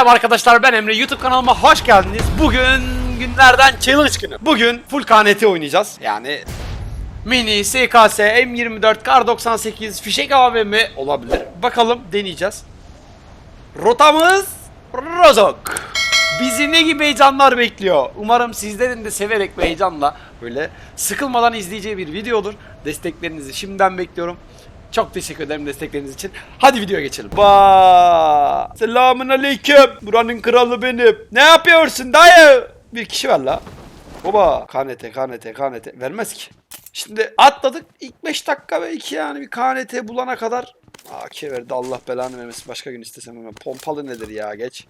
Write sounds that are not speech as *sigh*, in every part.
Merhaba arkadaşlar ben Emre YouTube kanalıma hoş geldiniz. Bugün günlerden challenge günü. Bugün full KNT oynayacağız. Yani mini, SKS, M24, Kar 98, fişek AVM olabilir. Bakalım deneyeceğiz. Rotamız Rozok. Bizi ne gibi heyecanlar bekliyor. Umarım sizlerin de severek ve heyecanla böyle sıkılmadan izleyeceği bir video olur. Desteklerinizi şimdiden bekliyorum. Çok teşekkür ederim destekleriniz için. Hadi videoya geçelim. Ba! Selamun aleyküm. Buranın kralı benim. Ne yapıyorsun dayı? Bir kişi var la. Baba. KNT, KNT, KNT. Vermez ki. Şimdi atladık. İlk 5 dakika 2 yani bir KNT bulana kadar. AK verdi Allah belanı vermesin. Başka gün istesem hemen. Pompalı nedir ya geç.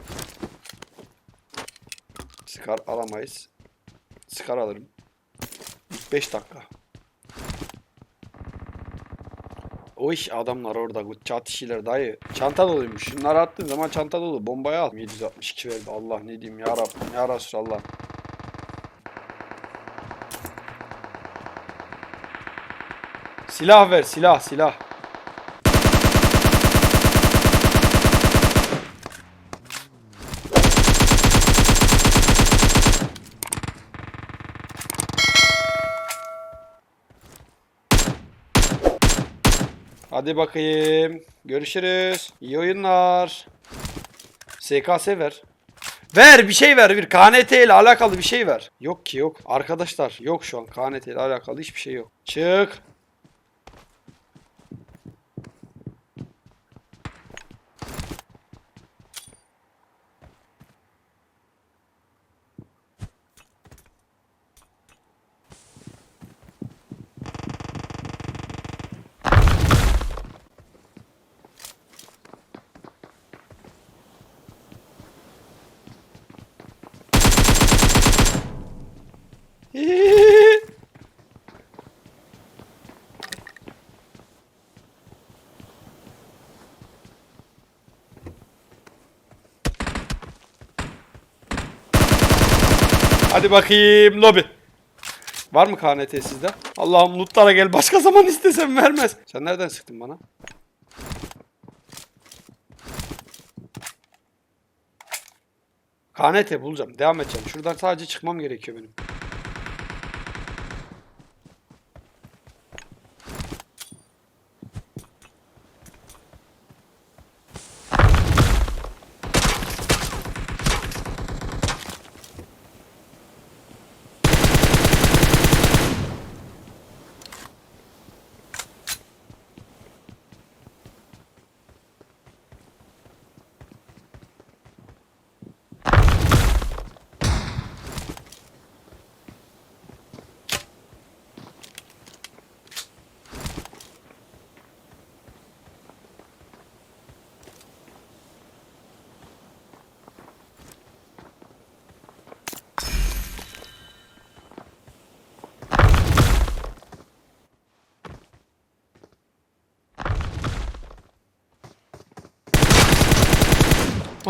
Skar alamayız. Skar alırım. 5 dakika. O iş adamlar orada çat işiler dayı. Çanta doluymuş. Şunları attığın zaman çanta dolu. Bombayı al. 762 verdi. Allah ne diyeyim ya Rabbim ya Resulallah. Silah ver silah silah. Hadi bakayım. Görüşürüz. İyi oyunlar. SKS ver. Ver bir şey ver. Bir KNT ile alakalı bir şey ver. Yok ki yok. Arkadaşlar yok şu an KNT ile alakalı hiçbir şey yok. Çık. Hadi bakayım lobi. Var mı KNT sizde? Allah'ım lootlara gel başka zaman istesem vermez. Sen nereden sıktın bana? KNT bulacağım. Devam edeceğim. Şuradan sadece çıkmam gerekiyor benim.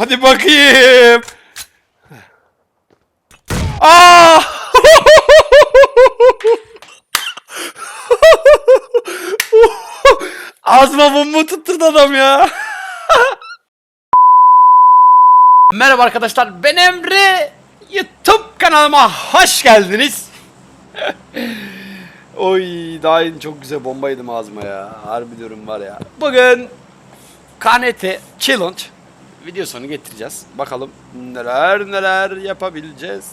Hadi bakayım. Aa! *laughs* Ağzıma bomba tutturdu adam ya. *laughs* Merhaba arkadaşlar ben Emre. YouTube kanalıma hoş geldiniz. *laughs* Oy daha yeni çok güzel bomba yedim ağzıma ya. Harbi diyorum var ya. Bugün KNT Challenge videosunu getireceğiz. Bakalım neler neler yapabileceğiz.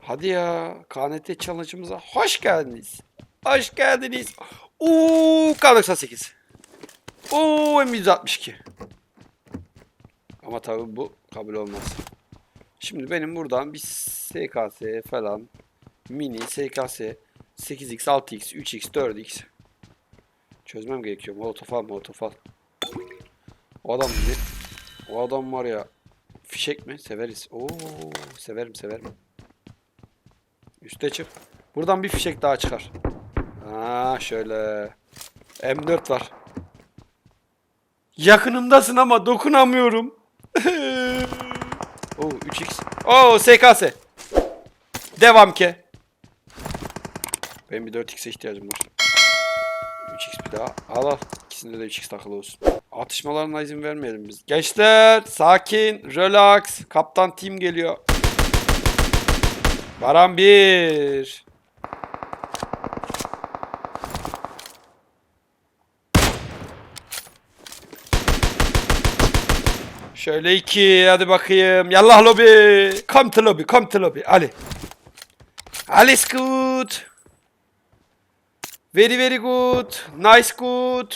Hadi ya KNT challenge'ımıza hoş geldiniz. Hoş geldiniz. Uuu K98. Uuu M162. Ama tabi bu kabul olmaz. Şimdi benim buradan bir SKS falan mini SKS 8x, 6x, 3x, 4x çözmem gerekiyor. Molotof al. O adam ne? O adam var ya. Fişek mi? Severiz. Oo, severim severim. Üste çık. Buradan bir fişek daha çıkar. Ha şöyle. M4 var. Yakınımdasın ama dokunamıyorum. *laughs* Oo 3x. Oo SKS. Devam ki. Benim bir 4x'e ihtiyacım var. 3x bir daha. Al al. İkisinde de 3x takılı olsun. Atışmalarına izin vermeyelim biz. Gençler sakin, relax. Kaptan team geliyor. Baran bir. Şöyle iki hadi bakayım. Yallah lobi. Come to lobby, come to lobby. Ali. Alles gut. Very very good. Nice good.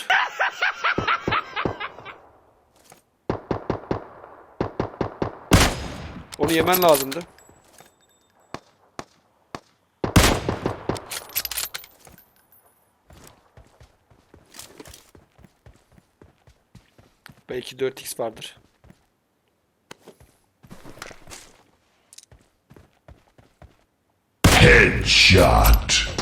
Onu yemen lazımdı. Belki 4x vardır. Headshot.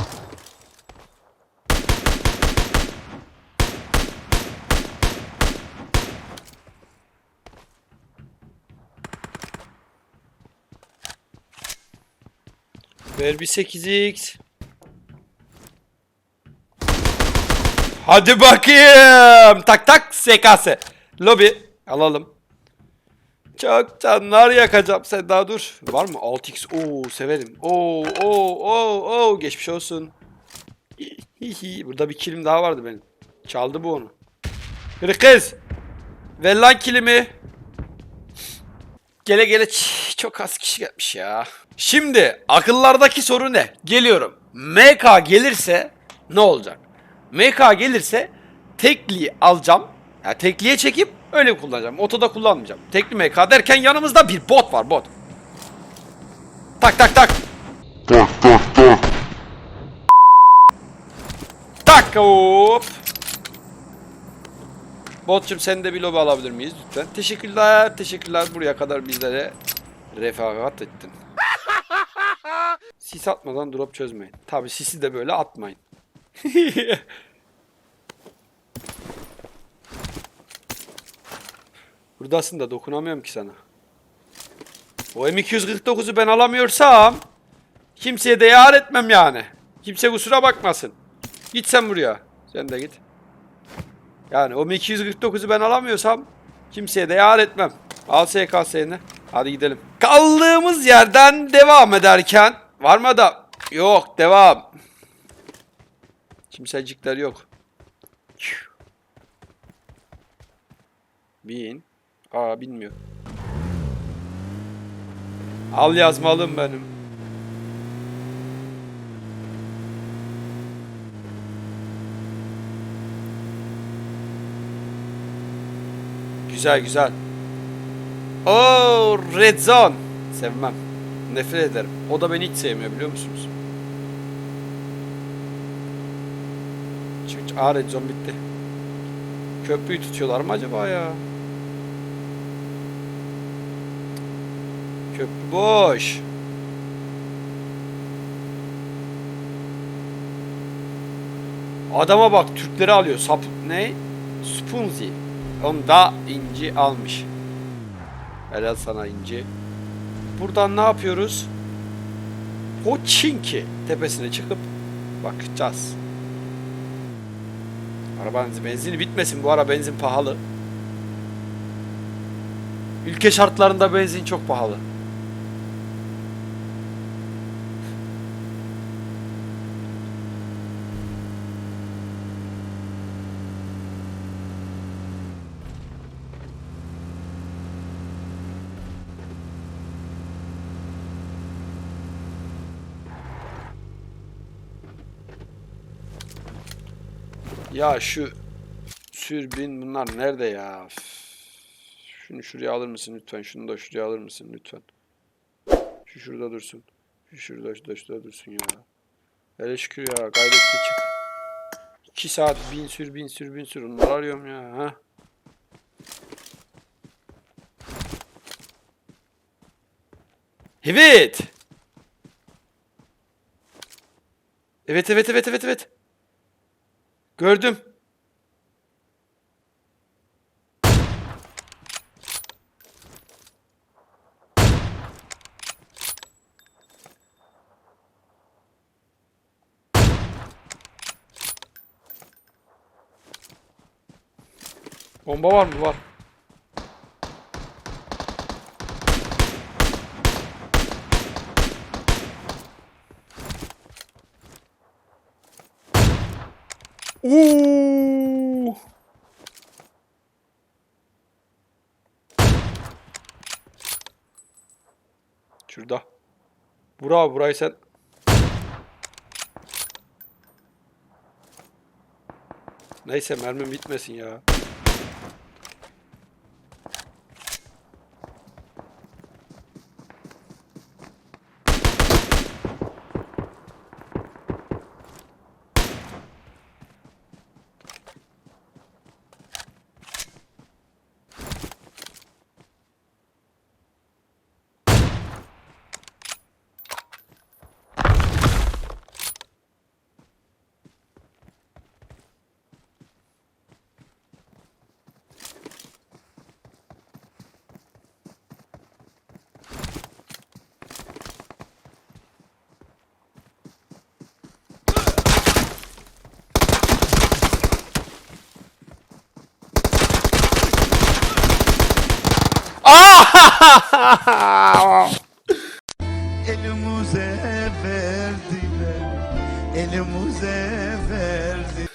Ver bir 8x. Hadi bakayım. Tak tak SKS. Lobi alalım. Çok canlar yakacağım sen daha dur. Var mı 6x? Oo severim. Oo oo oo oo geçmiş olsun. Burada bir kilim daha vardı benim. Çaldı bu onu. Yürü kız. Ver lan kilimi. Gele gele ç- çok az kişi gelmiş ya. Şimdi akıllardaki soru ne? Geliyorum. MK gelirse ne olacak? MK gelirse tekliği alacağım. Yani tekliğe çekip öyle kullanacağım. Otoda kullanmayacağım. Tekli MK derken yanımızda bir bot var bot. Tak tak tak. Tak tak tak. Tak hop. Botçum sen de bir lobi alabilir miyiz lütfen? Teşekkürler, teşekkürler buraya kadar bizlere refakat ettin. Sis atmadan drop çözmeyin. Tabi sisi de böyle atmayın. *laughs* Buradasın da dokunamıyorum ki sana. O M249'u ben alamıyorsam kimseye de yar etmem yani. Kimse kusura bakmasın. Git sen buraya. Sen de git. Yani o 249'u ben alamıyorsam kimseye de yar etmem. Al SKS'ni. Hadi gidelim. Kaldığımız yerden devam ederken var mı da? Yok devam. Kimsecikler yok. Bin. Aa bilmiyor. Al yazmalım benim. Güzel güzel. Oo Red Zone. Sevmem. Nefret ederim. O da beni hiç sevmiyor biliyor musunuz? Çünkü Aa Red Zone bitti. Köprüyü tutuyorlar mı acaba ya? Köprü boş. Adama bak Türkleri alıyor. Sap ne? Spunzi. Onda inci almış. Helal sana inci. Buradan ne yapıyoruz? Poçinki tepesine çıkıp bakacağız. Arabanın benzini bitmesin. Bu ara benzin pahalı. Ülke şartlarında benzin çok pahalı. Ya şu sürbin bunlar nerede ya? Şunu şuraya alır mısın lütfen? Şunu da şuraya alır mısın lütfen? Şu şurada dursun. Şu şurada şurada şurada dursun ya. Hele şükür ya gayretle çık. 2 saat bin sür bin sür bin sür. Onları arıyorum ya. Ha? Evet. Evet evet evet evet evet. Gördüm. Bomba var mı? Var. Oo! Şurada. Bura burayı sen. Neyse mermim bitmesin ya. Aa! *laughs* Elimize verdiler Elimize verdiler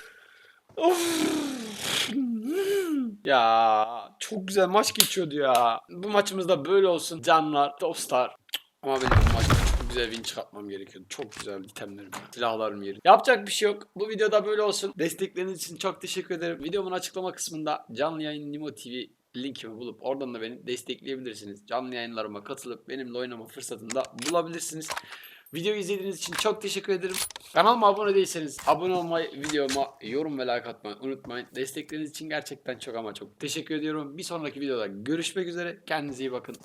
Ya çok güzel maç geçiyordu ya. Bu maçımızda böyle olsun canlar, dostlar. Ama benim bu maçta çok güzel win çıkartmam gerekiyordu. Çok güzel itemlerim, silahlarım yeri. Yapacak bir şey yok. Bu videoda böyle olsun. Destekleriniz için çok teşekkür ederim. Videomun açıklama kısmında canlı yayın Nimo TV linkimi bulup oradan da beni destekleyebilirsiniz. Canlı yayınlarıma katılıp benimle oynama fırsatını da bulabilirsiniz. Videoyu izlediğiniz için çok teşekkür ederim. Kanalıma abone değilseniz abone olmayı, videoma yorum ve like atmayı unutmayın. Destekleriniz için gerçekten çok ama çok teşekkür ediyorum. Bir sonraki videoda görüşmek üzere. Kendinize iyi bakın.